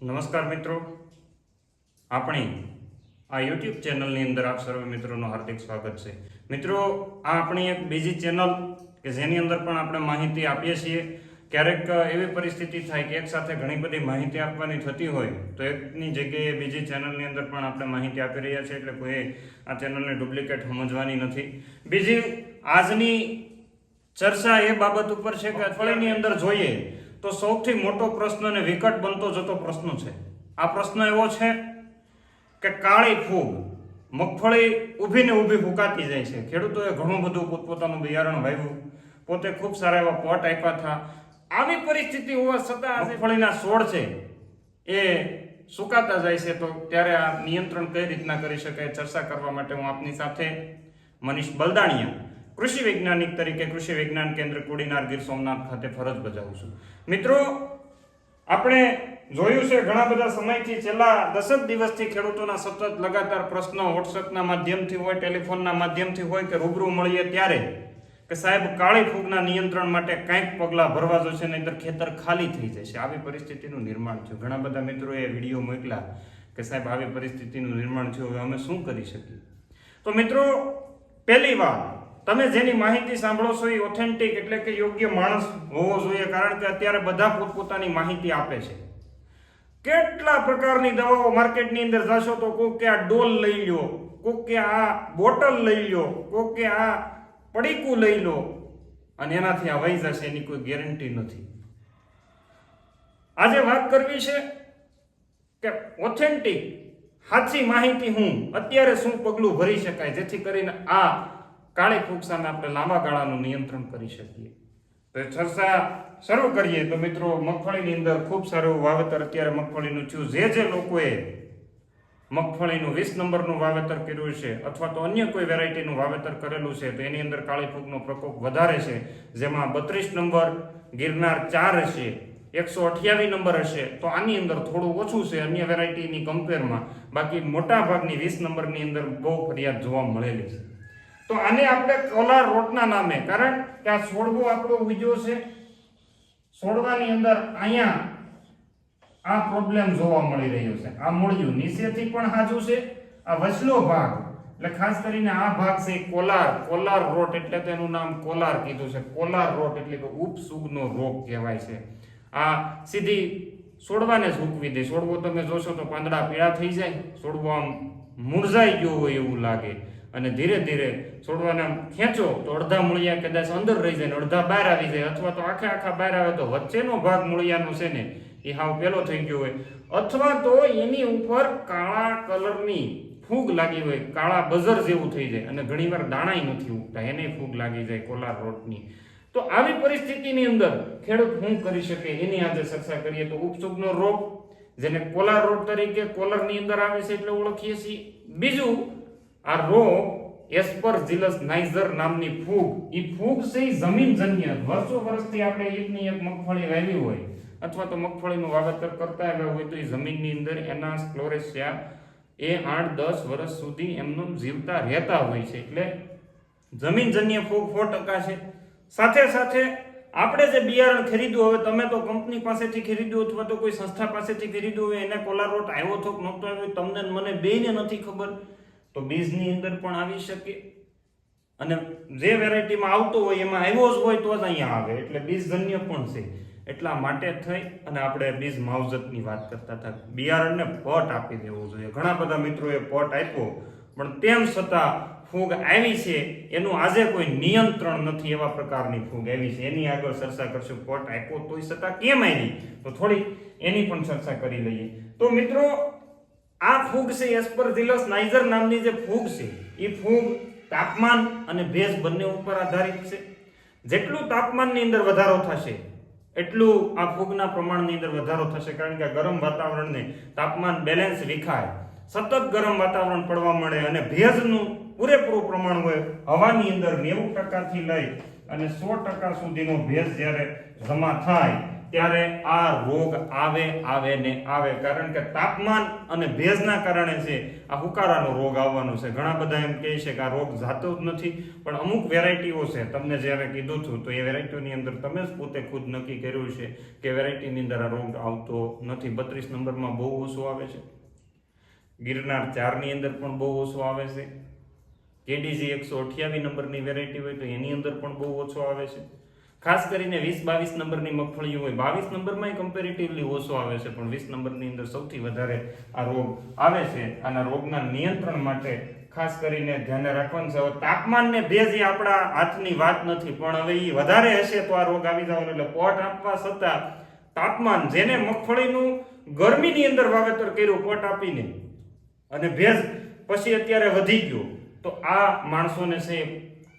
નમસ્કાર મિત્રો. આપણી આ યુટ્યુબ ચેનલની અંદર આપ સર્વે મિત્રોનું હાર્દિક સ્વાગત છે. મિત્રો, આ આપણી એક બીજી ચેનલ કે જેની અંદર પણ આપણે માહિતી આપીએ છીએ. ક્યારેક એવી પરિસ્થિતિ થાય કે એક સાથે ઘણી બધી માહિતી આપવાની થતી હોય, તો એકની જગ્યાએ બીજી ચેનલની અંદર પણ આપણે માહિતી આપી રહ્યા છીએ, એટલે કોઈ આ ચેનલને ડુપ્લિકેટ સમજવાની નથી. બીજી આજની ચર્ચા એ બાબત ઉપર છે કે અઠવાડિયાની અંદર જોઈએ. તો સૌથી મોટો પ્રશ્ન અને વિકટ બનતો જતો પ્રશ્ન છે. આ પ્રશ્ન એવો છે કે કાળી ફૂગ મગફળી ઊભી ને ઊભી ફૂંકાતી જાય છે. ખેડૂતોએ ઘણું બધું પોતપોતાનું બિયારણ વાવ્યું. પોતે ખૂબ સારા એવા પોટ આપ્યા હતા. આવી પરિસ્થિતિ હોવા છતાં મગફળીના છોડ છે એ સુકાતા જાય છે તો ત્યારે આ નિયંત્રણ કઈ રીતના કરી શકાય? ચર્ચા કરવા માટે હું આપની સાથે મનીષ બલદાણિયા કૃષિ વૈજ્ઞાનિક તરીકે કૃષિ વિજ્ઞાન કેન્દ્ર કુડીનાર ગીર સોમનાથ ખાતે ફરજ બજાવું છું. મિત્રો, આપણે જોયું છે ઘણા બધા સમયથી છેલ્લા દસક દિવસથી ખેડૂતોના સતત લગાતાર પ્રશ્નો વોટ્સએપના માધ્યમથી હોય, ટેલિફોનના માધ્યમથી હોય કે રૂબરૂ મળીએ ત્યારે કે સાહેબ, કાળી ફૂગના નિયંત્રણ માટે કંઈક પગલાં ભરવા જોશે નહીંતર ખેતર ખાલી થઈ જશે. આવી પરિસ્થિતિનું નિર્માણ થયું. ઘણા બધા મિત્રોએ વીડિયો મોકલા કે સાહેબ, આવી પરિસ્થિતિનું નિર્માણ થયું. હવે અમે શું કરી શકીએ? તો મિત્રો, પહેલી વાત તમે જેની માહિતી સાંભળો છો એ ઓથેન્ટિક એટલે કે યોગ્ય માણસ હોવો જોઈએ, કારણ કે અત્યારે બધા પોતપોતાની માહિતી આપે છે. કેટલા પ્રકારની દવાઓ માર્કેટની અંદર જશો તો કોક કે આ ડોલ લઈ લો કોક કે આ બોટલ લઈ લો કોક કે આ પડીકું લઈ લો, અને એનાથી આ વહી જશે, એની કોઈ ગેરંટી નથી. આજે વાત કરવી છે કે ઓથેન્ટિક સાચી માહિતી હું અત્યારે શું પગલું ભરી શકાય, જેથી કરીને આ કાળી ફૂગ સામે આપણે લાંબા ગાળાનું નિયંત્રણ કરી શકીએ. તો ચર્ચા શરૂ કરીએ. તો મિત્રો, મગફળીની અંદર ખૂબ સારું વાવેતર અત્યારે મગફળીનું થયું. જે જે લોકોએ મગફળીનું વીસ નંબરનું વાવેતર કર્યું છે અથવા તો અન્ય કોઈ વેરાયટીનું વાવેતર કરેલું છે, તો એની અંદર કાળી ફૂગનો પ્રકોપ વધારે છે. જેમાં બત્રીસ નંબર, ગિરનાર ચાર હશે, એકસો અઠ્યાવીસ નંબર હશે. તો આની અંદર થોડું ઓછું છે અન્ય વેરાયટીની કમ્પેરમાં બાકી મોટા ભાગની વીસ નંબરની અંદર બહુ ફરિયાદ જોવા મળેલી છે. તો આને આપણે કોલાર રોટના નામે, કારણ કે આ છોડવો આપણો ઉજ્યો છે. છોડવાની અંદર અહીંયા આ પ્રોબ્લેમ જોવા મળી રહ્યો છે. આ મૂળિયું નીચેથી પણ હાજુ છે. આ વચલો ભાગ, એટલે ખાસ કરીને આ ભાગ છે કોલાર કોલાર રોટ એટલે તેનું નામ કોલાર કીધું છે. કોલાર રોટ એટલે કે ઉપસુગનો રોગ કહેવાય છે. આ સીધી છોડવાને સૂકવી દે. છોડવો તમે જોશો તો પાંદડા પીળા થઈ જાય. છોડવો આમ મુરઝાઈ ગયો હોય એવું લાગે. અને ધીરે ધીરે છોડવાને ખેંચો તો અડધા મૂળિયા કદાચ અંદર રહી જાય ને અડધા બહાર આવી જાય, અથવા તો આખે આખા બહાર આવે તો વચ્ચેનો ભાગ મૂળિયાનો છે ને, એ હાવ પેલો થઈ ગયો હોય. અથવા તો એની ઉપર કાળા કલરની ફૂગ લાગી હોય, કાળા બઝર જેવું થઈ જાય અને ઘણીવાર દાણાય નથી ઉગતા, એને ફૂગ લાગી જાય કોલાર રોટની. તો આવી પરિસ્થિતિની અંદર ખેડૂત શું કરી શકે એની આજે ચર્ચા કરીએ તો ઉપસુગનો રોગ, જેને કોલાર રોગ તરીકે કોલરની અંદર આવે છે એટલે ઓળખીએ છીએ. બીજું આ રોગ એસ્પરજિલસ નાઇઝર નામની ફૂગ. એ ફૂગ છે એ જમીનજન્ય. વર્ષો વર્ષથી આપણે એકની એક મગફળી વાવી હોય અથવા તો મગફળીનું વાવેતર કરતા આવ્યા હોય તો એ જમીનની અંદર એના સ્ક્લોરેશિયા એ આઠ, દસ વર્ષ સુધી એમનું જીવતા રહેતા હોય છે. એટલે જમીનજન્ય ફૂગ સો ટકા છે. સાથે સાથે આપણે જે બિયારણ ખરીદ્યું હવે તમે તો કંપની પાસેથી ખરીદ્યું અથવા તો કોઈ સંસ્થા પાસેથી ખરીદ્યું હોય, એને કોલારોટ આવ્યો તો નહોતો આવ્યો તમને મને બેને નથી ખબર. તો બીજની અંદર પણ આવી શકે. અને જે વેરાયટીમાં આવતો હોય, એમાં આવ્યો જ હોય તો જ અહીંયા આવે. એટલે બીજધન્ય પણ છે. એટલા માટે થઈ અને આપણે બીજ માવજતની વાત કરતા હતા. બિયારણને પટ આપી દેવો જોઈએ. ઘણા બધા મિત્રોએ પટ આપ્યો, પણ તેમ છતાં ફૂગ આવી છે. એનું આજે કોઈ નિયંત્રણ નથી એવા પ્રકારની ફૂગ આવી છે. એની આગળ ચર્ચા કરશું. પટ આપ્યો તોય છતાં કેમ આવી? તો થોડી એની પણ ચર્ચા કરી લઈએ. તો મિત્રો આ ફૂગ છે એસ્પરજિલસ નાઇઝર નામની જે ફૂગ છે, એ ફૂગ તાપમાન અને ભેજ બંને ઉપર આધારિત છે. જેટલું તાપમાનની અંદર વધારો થશે, એટલું આ ફૂગના પ્રમાણની અંદર વધારો થશે, કારણ કે ગરમ વાતાવરણને તાપમાન બેલેન્સ વિખાય. સતત ગરમ વાતાવરણ પડવા મળે અને ભેજનું પૂરેપૂરું પ્રમાણ હોય, હવાની અંદર નેવું ટકાથી લઈ અને સો ટકા સુધીનો ભેજ જ્યારે જમા થાય ત્યારે આ રોગ આવે આવે ને આવે. કારણ કે તાપમાન અને ભેજના કારણે છે, આ હુકારાનો રોગ આવવાનો છે. ઘણા બધા એમ કહે છે કે આ રોગ જાતો જ નથી, પણ અમુક વેરાયટીઓ છે. તમને જ્યારે કીધું છું, તો એ વેરાયટીઓની અંદર તમે જ પોતે ખુદ નક્કી કર્યું છે કે વેરાયટીની અંદર આ રોગ આવતો નથી. બત્રીસ નંબરમાં બહુ ઓછો આવે છે. ગિરનાર ચારની અંદર પણ બહુ ઓછો આવે છે. કેડીજી એકસો અઠ્યાવીસ નંબરની વેરાયટી હોય તો એની અંદર પણ બહુ ઓછો આવે છે. ખાસ કરીને વીસ બાવીસ નંબરની મગફળીઓ હોય. બાવીસ નંબરમાં કમ્પેરેટિવલી ઓછો આવે છે, પણ વીસ નંબરની અંદર સૌથી વધારે આ રોગ આવે છે આના રોગના નિયંત્રણ માટે ખાસ કરીને ધ્યાને રાખવાનું છે. હવે તાપમાન ને ભેજ એ આપણા હાથની વાત નથી, પણ હવે એ વધારે હશે તો આ રોગ આવી જવાનો, એટલે પોટ આપવા છતાં તાપમાન, જેને મગફળીનું ગરમીની અંદર વાવેતર કર્યું, પોટ આપીને અને ભેજ પછી અત્યારે વધી ગયો, તો આ માણસોને છે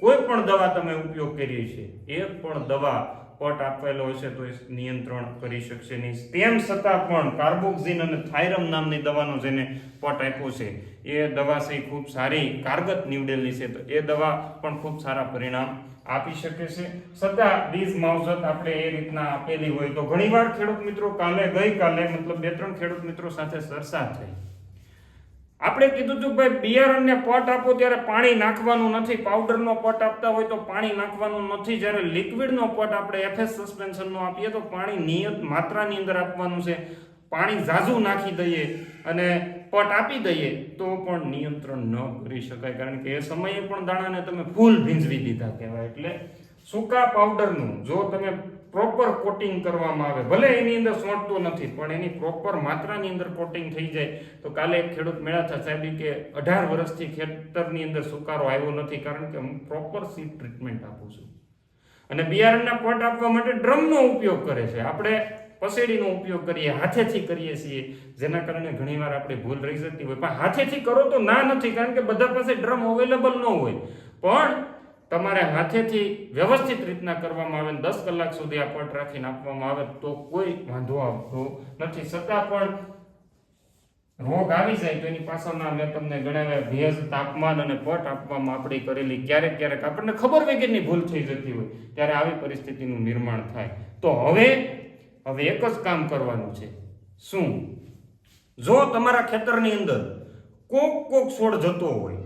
કોઈ પણ દવા તમે ઉપયોગ કરી છે એક પણ દવા પટ આપેલો હશે તો એ નિયંત્રણ કરી શકશે નહીં. તેમ છતાં પણ કાર્બોક્સિન અને થાઇરમ નામની દવાનો જેને પટ આપ્યો છે, એ દવા છે ખૂબ સારી કારગત નીવડેલી છે, તો એ દવા પણ ખૂબ સારા પરિણામ આપી શકે છે. છતાં બીજ માવજત આપણે એ રીતના આપેલી હોય તો ઘણીવાર ખેડૂત મિત્રો કાલે ગઈકાલે, મતલબ બે ત્રણ ખેડૂત મિત્રો સાથે ચર્ચા થઈ. આપણે કીધું હતું ભાઈ બિયારણને પટ આપો ત્યારે પાણી નાખવાનું નથી. પાવડરનો પટ આપતા હોય તો પાણી નાખવાનું નથી. જ્યારે લિક્વિડનો પટ આપણે એફએસ સસ્પેન્શનનો આપીએ તો પાણી નિયત માત્રાની અંદર આપવાનું છે. પાણી ઝાઝું નાખી દઈએ અને પટ આપી દઈએ તો પણ નિયંત્રણ ન કરી શકાય. કારણ કે એ સમયે પણ દાણાને તમે ફૂલ ભીંજવી દીધા કહેવાય. એટલે સૂકા પાવડરનું જો તમે પ્રોપર કોટિંગ કરવામાં આવે. ભલે એની અંદર સોંટતું નથી, પણ એની પ્રોપર માત્રાની અંદર કોટિંગ થઈ જાય. તો કાલે એક ખેડૂત મેળા થયા સાહેબ કે અઢાર વર્ષથી ખેતરની અંદર સુકારો આવ્યો નથી કારણ કે હું પ્રોપર સીડ ટ્રીટમેન્ટ આપું છું. અને બિયારણના પોટ આપવા માટે ડ્રમનો ઉપયોગ કરે છે. આપણે પસેડીનો ઉપયોગ કરીએ, હાથેથી કરીએ છીએ, જેના કારણે ઘણીવાર આપણે ભૂલ રહી જતી હોય. પણ હાથેથી કરો તો ના નથી કારણ કે બધા પાસે ડ્રમ અવેલેબલ ન હોય. પણ તમારે હાથેથી વ્યવસ્થિત રીતના કરવામાં આવે દસ કલાક સુધી આ પટ રાખીને આપવામાં આવે તો કોઈ વાંધો આવતો નથી. છતાં પણ રોગ આવી જાય તો એની પાછળના મેં તમને ગણાવ્યા ભેજ, તાપમાન અને પટ આપવામાં આપણી કરેલી ક્યારેક ક્યારેક આપણને ખબર વગેરેની ભૂલ થઈ જતી હોય ત્યારે આવી પરિસ્થિતિનું નિર્માણ થાય. તો હવે હવે એક જ કામ કરવાનું છે. શું? જો તમારા ખેતરની અંદર કોક કોક છોડ જતો હોય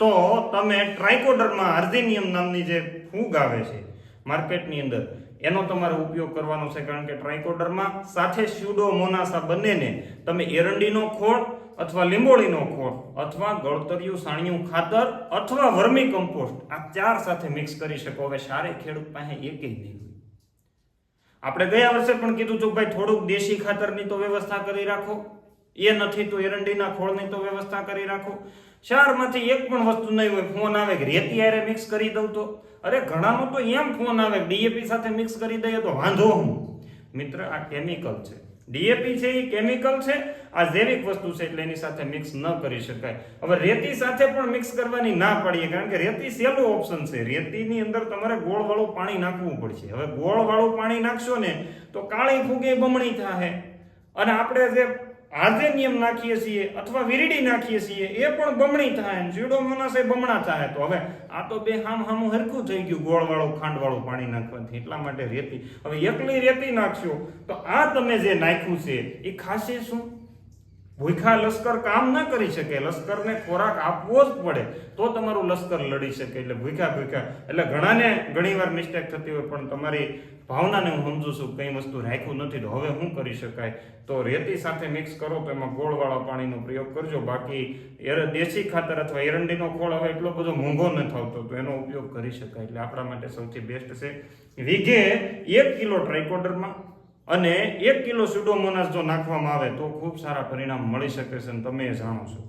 તો તમે ટ્રાઇકોડરમાં આર્ઝેનિયમ નામની જે ફૂગ આવે છે, માર્કેટની અંદર, એનો તમારે ઉપયોગ કરવાનો છે, કારણ કે ટ્રાઇકોડરમાં સાથે સ્યુડોમોનાસા બંનેને તમે એરંડીનો ખોળ અથવા લીંબોળીનો ખોળ અથવા ગળતરિયું સાણિયું ખાતર અથવા વર્મી કમ્પોસ્ટ આ ચાર સાથે મિક્સ કરી શકો. હવે સારે ખેડૂત પાસે એક નહીં આપણે ગયા વર્ષે પણ કીધું હતું ભાઈ થોડુંક દેશી ખાતરની તો વ્યવસ્થા કરી રાખો. એ નથી તો એરંડીના ખોળની તો વ્યવસ્થા કરી રાખો. ચારમાંથી એક પણ વસ્તુ નહીં હોય ફોન આવે કે રેતી આરે મિક્સ કરી દઉં તો? અરે, ઘણાનો તો એમ ફોન આવે ડીએપી સાથે મિક્સ કરી દઈએ તો વાંધો હું મિત્ર, આ કેમિકલ છે. ડીએપી છે એ કેમિકલ છે. આ જૈવિક વસ્તુ છે એટલે એની સાથે મિક્સ ન કરી શકાય. હવે રેતી સાથે પણ મિક્સ કરવાની ના પાડીએ, કારણ કે રેતી સહેલું ઓપ્શન છે. રેતીની અંદર તમારે ગોળવાળું પાણી નાખવું પડશે. હવે ગોળવાળું પાણી નાખશો ને, તો કાળી ફૂગે બમણી થાય અને આપણે જે હાર્ઝેનિયમ નાખીએ છીએ અથવા વીરડી નાખીએ છીએ, એ પણ બમણી થાય સ્યુડોમોનાસ એ બમણા થાય. તો હવે આ તો બે હામ હામું હરખું થઈ ગયું, ગોળવાળું, ખાંડવાળું પાણી નાખવાથી. એટલા માટે રેતી. હવે એકલી રેતી નાખશો, તો આ તમે જે નાખ્યું છે, એ ખાશે શું? ભૂખા લશ્કર કામ ના કરી શકે, લશ્કરને ખોરાક આપવો જ પડે, તો તમારું લશ્કર લડી શકે. એટલે ભૂખ્યા ભૂખ્યા. એટલે ઘણાને ઘણીવાર મિસ્ટેક થતી હોય, પણ તમારી ભાવનાને હું સમજુ છું, કંઈ વસ્તુ રાખ્યું નથી, તો હવે શું કરી શકાય. તો રેતી સાથે મિક્સ કરો, તો એમાં ગોળવાળા પાણીનો પ્રયોગ કરજો. બાકી એર, દેશી ખાતર અથવા એરંડીનો ખોળ હવે એટલો બધો મોંઘો ન થતો તો એનો ઉપયોગ કરી શકાય. એટલે આપણા માટે સૌથી બેસ્ટ છે. વીઘે એક કિલો ટ્રાઇકોડરમાં અને એક કિલો સુડોમોનાસ જો નાખવામાં આવે તો ખૂબ સારા પરિણામ મળી શકે છે અને તમે એ જાણો છો.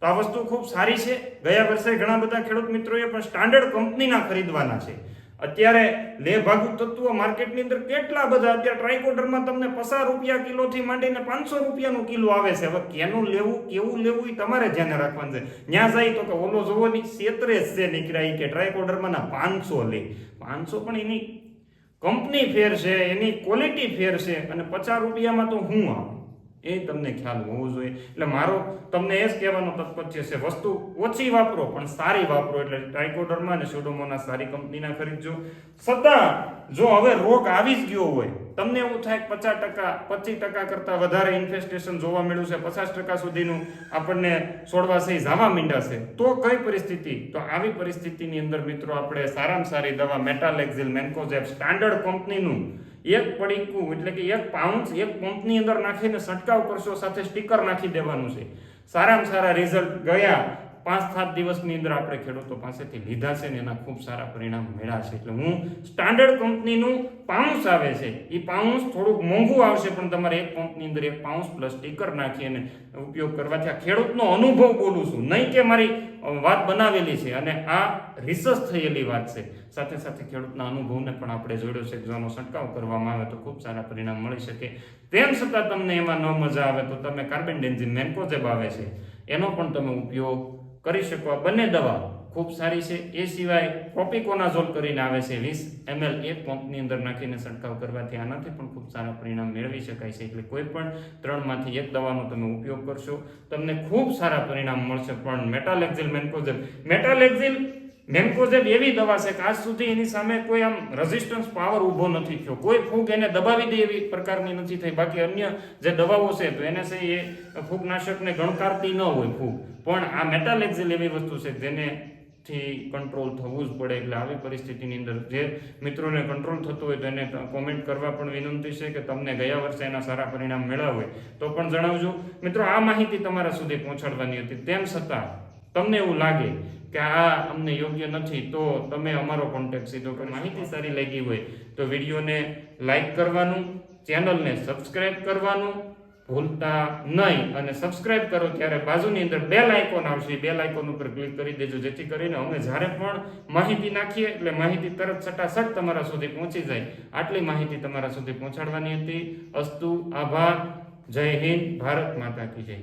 તો આ વસ્તુ ખૂબ સારી છે. ગયા વર્ષે ઘણા બધા ખેડૂત મિત્રોએ પણ સ્ટાન્ડર્ડ કંપનીના ખરીદવાના છે. અત્યારે લે ભાગુ તત્વો માર્કેટની અંદર કેટલા બધા અત્યારે ટ્રાયકોડરમાં તમને પસાર રૂપિયા કિલોથી માંડીને પાંચસો રૂપિયાનું કિલો આવે છે. હવે કેનું લેવું, કેવું લેવું એ તમારે ધ્યાને રાખવાનું છે. ત્યાં જાય તો કે ઓલો જોવો ની ક્ષેત્રે છે નીકળ્યા કે ટ્રાયકોડરમાં ના પાંચસો લે. પાંચસો પણ એની કંપની ફેર છે, એની ક્વોલિટી ફેર છે, અને પચાસ રૂપિયામાં તો હું આવું? એ તમને ખ્યાલ હોવો જોઈએ. એટલે મારો તમને એ જ કહેવાનો તત્પર્ય છે, વસ્તુ ઓછી વાપરો, પણ સારી વાપરો. એટલે ટ્રાઇકોડરમાં અને સોડોમોના સારી કંપનીના ખરીદજો. છતાં જો હવે રોગ આવી જ ગયો હોય તમને એવું થાય પચાસ ટકા, પચીસ ટકા કરતાં વધારે ઇન્ફેસ્ટેશન જોવા મળ્યું છે, પચાસ ટકા સુધીનું આપણને છોડવા માંડ્યા છે તો કઈ પરિસ્થિતિ? તો આવી પરિસ્થિતિની અંદર મિત્રો આપણે સારામાં સારી દવા મેટાલેક્ઝિલ મેન્કોઝેપ સ્ટાન્ડર્ડ કંપનીનું એક પડીકું, એટલે કે એક પાઉન્સ એક પંપની અંદર નાખીને છંટકાવ કરશો સાથે સ્ટીકર નાખી દેવાનું છે. સારામાં સારા રિઝલ્ટ ગયા. પાંચ સાત દિવસની અંદર આપણે ખેડૂતો પાસેથી લીધા છે ને એના ખૂબ સારા પરિણામ મળ્યા છે. એટલે હું સ્ટાન્ડર્ડ કંપનીનું પાઉન્સ આવે છે. એ પાઉન્સ થોડુંક મોંઘું આવશે, પણ તમારે એક પંપની અંદર એક પાઉન્સ પ્લસ સ્ટીકર નાખી અને ઉપયોગ કરવાથી આ ખેડૂતનો અનુભવ બોલું છું. નહીં કે મારી વાત બનાવેલી છે અને આ રિસર્ચ થયેલી વાત છે. સાથે સાથે ખેડૂતના અનુભવને પણ આપણે જોડ્યો છે. કે જો આનો છંટકાવ કરવામાં આવે તો ખૂબ સારા પરિણામ મળી શકે. તેમ છતાં તમને એમાં ન મજા આવે તો તમે કાર્બન ડેન્ઝિન મેન્કોજેબ આવે છે. એનો પણ તમે ઉપયોગ કરી શકો. આ બંને દવા ખૂબ સારી છે. એ સિવાય પ્રોપિકોનાઝોલ કરીને આવે છે વીસ એમએલ એક પંપની અંદર નાખીને છંટકાવ કરવાથી આનાથી પણ ખૂબ સારા પરિણામ મેળવી શકાય છે. એટલે કોઈ પણ ત્રણમાંથી એક દવાનો તમે ઉપયોગ કરશો, તમને ખૂબ સારા પરિણામ મળશે. પણ મેટાલેક્ઝિલ મેન્કોઝેબ મેટાલેક્ઝિલ મેન્કોઝેબ એવી દવા છે કે આજ સુધી એની સામે કોઈ આમ રેઝિસ્ટન્સ પાવર ઊભો નથી થયો. કોઈ ફૂગ એને દબાવી દે એવી પ્રકારની નથી થઈ. બાકી અન્ય જે દવાઓ છે, તો એને છે એ ફૂગનાશકને ગણકારતી ન હોય ફૂગ. પણ આ મેટાલેક્ઝિલ એવી વસ્તુ છે જેને થી કંટ્રોલ થવું જ પડે. એટલે આવી પરિસ્થિતિની અંદર જે મિત્રોને કંટ્રોલ થતું હોય, તો એને કોમેન્ટ કરવા પણ વિનંતી છે કે તમને ગયા વર્ષે એના સારા પરિણામ મેળવ્યા હોય. તો પણ જણાવજો. મિત્રો, આ માહિતી તમારા સુધી પહોંચાડવાની હતી. તેમ છતાં, તમને એવું લાગે કે આ અમને યોગ્ય નથી, તો તમે અમારો કોન્ટેક્ટ સીધો કરો માહિતી સારી લાગી હોય તો વિડીયોને લાઈક કરવાનું ચેનલને સબસ્ક્રાઈબ કરવાનું ભૂલતા નહીં અને સબસ્ક્રાઇબ કરો ત્યારે બાજુની અંદર બે આઇકોન આવશે બે આઇકોન ઉપર ક્લિક કરી દેજો, જેથી કરીને અમે જ્યારે પણ માહિતી નાખીએ એટલે માહિતી તરત સટાસટ તમારા સુધી પહોંચી જાય. આટલી માહિતી તમારા સુધી પહોંચાડવાની હતી. અસ્તુ, આભાર. જય હિન્દ, ભારત માતા કી જય.